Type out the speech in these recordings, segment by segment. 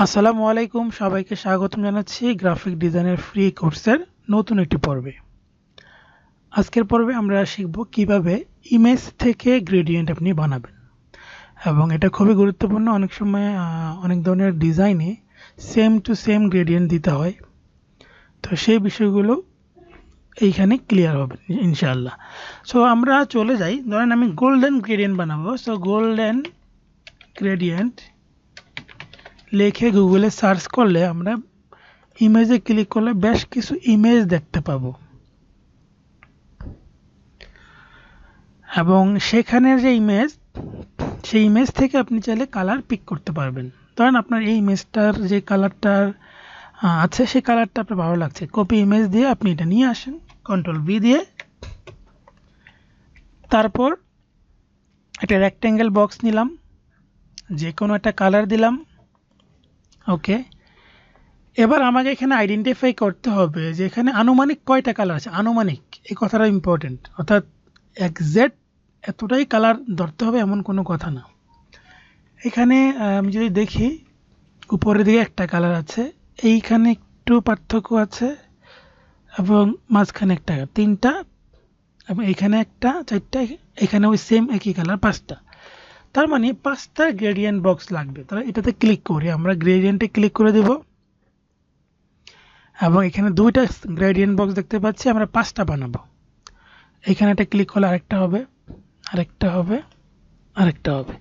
আসসালামু আলাইকুম, সবাইকে স্বাগতম জানাচ্ছি গ্রাফিক ডিজাইনের ফ্রি কোর্সের নতুন একটি পর্বে। আজকের পর্বে আমরা শিখব কীভাবে ইমেজ থেকে গ্রেডিয়েন্ট আপনি বানাবেন। এবং এটা খুবই গুরুত্বপূর্ণ, অনেক সময় অনেক ধরনের ডিজাইনে সেম টু সেম গ্রেডিয়েন্ট দিতে হয়। তো সেই বিষয়গুলো এইখানে ক্লিয়ার হবে, ইনশাআল্লাহ। সো আমরা চলে যাই। ধরেন আমি গোল্ডেন গ্রেডিয়েন্ট বানাবো। সো গোল্ডেন গ্রেডিয়েন্ট লিখে গুগলে সার্চ করলে আমরা ইমেজে ক্লিক করলে বেশ কিছু ইমেজ দেখতে পাবো। এবং সেখানের যে ইমেজ সেই ইমেজ থেকে আপনি চাইলে কালার পিক করতে পারবেন। ধরেন আপনার এই ইমেজটার যে কালারটার আছে, সেই কালারটা আপনার ভালো লাগছে। কপি ইমেজ দিয়ে আপনি এটা নিয়ে আসেন কন্ট্রোল বি দিয়ে। তারপর একটা রেক্ট্যাঙ্গেল বক্স নিলাম যে কোনো একটা কালার দিলাম। ওকে এবার আমাকে এখানে আইডেন্টিফাই করতে হবে যে এখানে আনুমানিক কয়টা কালার আছে? আনুমানিক, এই কথাটা ইম্পর্টেন্ট অর্থাৎ একজ্যাক্ট এতটাই কালার ধরতে হবে এমন কোনো কথা না। এখানে আমি যদি দেখি, উপরের দিকে একটা কালার আছে, এইখানে একটু পার্থক্য আছে, এবং মাঝখানে একটা, তিনটা, এবং এখানে একটা, চারটা এখানে ওই সেম একই কালার পাঁচটা। তার মানে পাঁচটা গ্রেডিয়েন্ট বক্স লাগবে। তাহলে এটাতে ক্লিক করি, আমরা গ্রেডিয়েন্টে ক্লিক করে দেব। এবং এখানে দুইটা গ্রেডিয়েন্ট বক্স দেখতে পাচ্ছি, আমরা পাঁচটা বানাবো। এখানে একটা ক্লিক করলে আরেকটা হবে আরেকটা হবে আরেকটা হবে।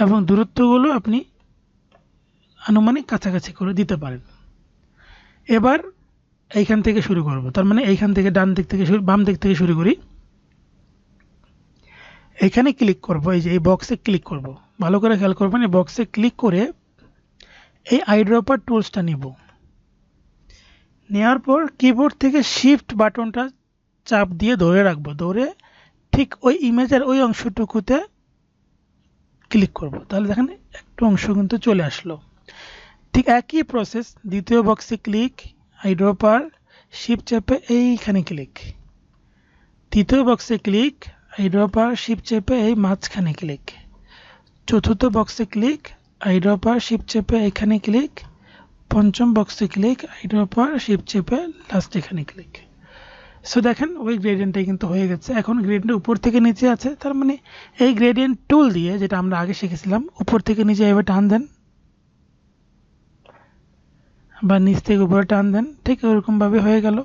এবং দূরত্বগুলো আপনি আনুমানিক কাছাকাছি করে দিতে পারেন। এবার এইখান থেকে শুরু করব। তার মানে এইখান থেকে ডান দিক থেকে শুরু, বাম দিক থেকে শুরু করি। এখানে ক্লিক করব, এই যে এই বক্সে ক্লিক করব। ভালো করে খেয়াল করবেন, এই বক্সে ক্লিক করে এই আইড্রপার টুলসটা নিব। নেওয়ার পর কিবোর্ড থেকে শিফট বাটনটা চাপ দিয়ে ধরে রাখব, ধরে ঠিক ওই ইমেজের ওই অংশটুকুতে ক্লিক করব। তাহলে দেখেন একটু অংশ কিন্তু চলে আসলো। ঠিক একই প্রসেস দ্বিতীয় বক্সে ক্লিক আইড্রপার শিফট চেপে এইখানে ক্লিক তৃতীয় বক্সে ক্লিক আইড্রপার শিপ চেপে এই মাঝখানে ক্লিক চতুর্থ বক্সে ক্লিক আইড্রপার শিপ চেপে এখানে ক্লিক পঞ্চম বক্সে ক্লিক আইড্রপার শিপ চেপে লাস্ট এখানে ক্লিক সো দেখেন, ওই গ্রেডিয়েন্টটাই কিন্তু হয়ে গেছে। এখন গ্রেডিয়েন্ট উপর থেকে নিচে আছে। তার মানে এই গ্রেডিয়েন্ট টুল দিয়ে, যেটা আমরা আগে শিখেছিলাম, উপর থেকে নিচে এভাবে টান দেন। বা নিচ থেকে উপরে টান দেন। ঠিক ওরকমভাবে হয়ে গেল।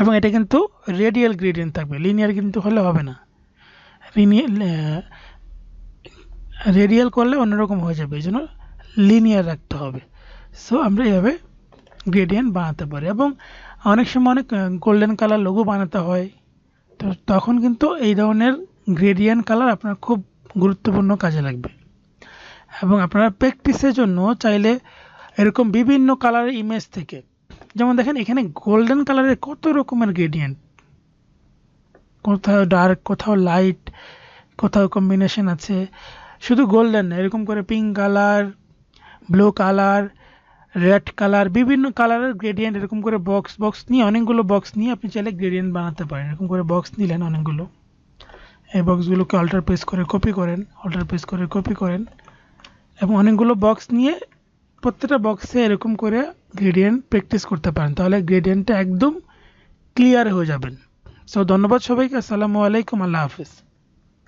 এবং এটা কিন্তু রেডিয়াল গ্রেডিয়েন্ট থাকবে লিনিয়ার কিন্তু হলে হবে না। রেডিয়াল করলে অন্যরকম হয়ে যাবে এই জন্য লিনিয়ার রাখতে হবে। সো আমরা এভাবে গ্রেডিয়েন্ট বানাতে পারি এবং অনেক সময় অনেক গোল্ডেন কালার লোগো বানাতে হয়। তো তখন কিন্তু এই ধরনের গ্রেডিয়েন্ট কালার আপনার খুব গুরুত্বপূর্ণ কাজে লাগবে। এবং আপনারা প্র্যাকটিসের জন্য চাইলে এরকম বিভিন্ন কালারের ইমেজ থেকে যেমন দেখেন, এখানে গোল্ডেন কালারের কত রকমের গ্রেডিয়েন্ট কোথাও ডার্ক কোথাও লাইট কোথাও কম্বিনেশন আছে। শুধু গোল্ডেন এরকম করে pink colour blue colour red colour বিভিন্ন কালারের গ্রেডিয়েন্ট এরকম করে বক্স বক্স নিয়ে অনেকগুলো বক্স নিয়ে আপনি চাইলে গ্রেডিয়েন্ট বানাতে পারেন। এরকম করে বক্স নিলেন অনেকগুলো। এই বক্সগুলোকে অল্টার পেস করে কপি করেন অল্টার পেস করে কপি করেন। এবং অনেকগুলো বক্স নিয়ে প্রত্যেকটা বক্সে এরকম করে গ্রেডিয়েন্ট প্র্যাকটিস করতে পারেন, তাহলে গ্রেডিয়েন্টটা একদম ক্লিয়ার হয়ে যাবেন। সো ধন্যবাদ সবাইকে, আসসালামু আলাইকুম, আল্লাহ হাফিজ।